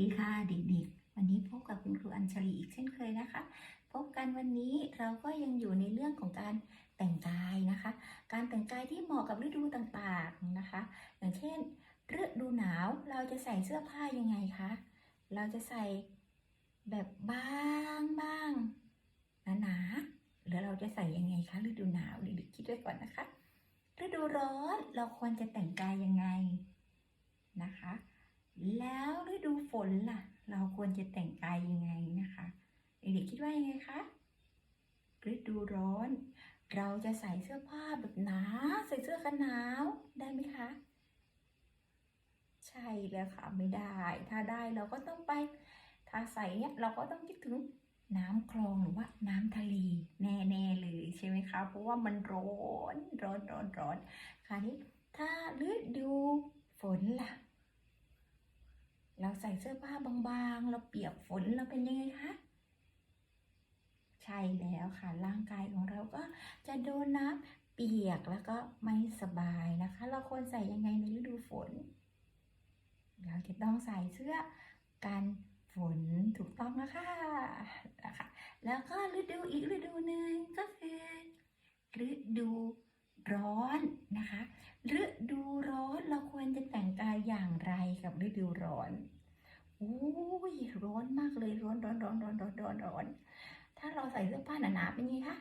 ดีค่ะเด็กๆ วันนี้พบกับคุณครูอัญชลีอีกเช่นเคยนะคะ พบกันวันนี้เราก็ยังอยู่ในเรื่องของการแต่งกายนะคะ การแต่งกายที่เหมาะกับฤดูต่างๆนะคะ อย่างเช่นฤดูหนาวเราจะใส่เสื้อผ้ายังไงคะ เราจะใส่แบบบางบางหนาๆหรือเราจะใส่ยังไงคะฤดูหนาวเด็กๆคิดไว้ก่อนนะคะ ฤดูร้อนเราควรจะแต่งกายยังไงนะคะ แล้วฤดูฝนล่ะ เราควรจะแต่งกายยังไงนะคะเด็กๆคิดว่ายังไงคะฤดูร้อน เราจะใส่เสื้อผ้าแบบหนา ใส่เสื้อกันหนาวได้ไหมคะ ใช่แล้วค่ะไม่ได้ ถ้าได้เราก็ต้องไป ถ้าใส่เนี่ยเราก็ต้องคิดถึงน้ำคลองหรือว่าน้ำทะเลแน่ๆเลยใช่ไหมคะเพราะว่ามันร้อนร้อนร้อนร้อนคราวนี้ถ้าฤดูฝนล่ะ ใส่เสื้อผ้าบางๆ เราเปียกฝนเราเป็นยังไงคะ ใช่แล้วค่ะ ร่างกายของเราก็จะโดนน้ำเปียกแล้วก็ไม่สบายนะคะ เราควรใส่ยังไงในฤดูฝน เราจะต้องใส่เสื้อกันฝนถูกต้องนะคะนะคะ แล้วก็ฤดูอีกฤดูหนึ่งก็คือฤดูร้อนนะคะ ฤดูร้อนเราควรจะแต่งกายอย่างไรกับฤดูร้อน โอ้ยร้อนมากเลยร้อนร้อนร้อนร้อนร้อนร้อนร้อนถ้าเราใส่เสื้อผ้าหนาๆเป็นไงคะ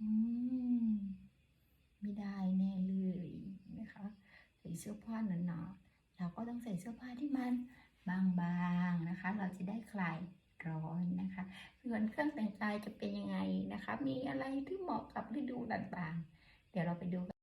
อืมไม่ได้แน่เลยนะคะ ใส่เสื้อผ้าหนาๆเราก็ต้องใส่เสื้อผ้าที่มันบางๆนะคะ เราจะได้คลายร้อนนะคะส่วนเครื่องแต่งกายจะเป็นยังไงนะคะ มีอะไรที่เหมาะกับฤดูต่างๆ เดี๋ยวเราไปดูกัน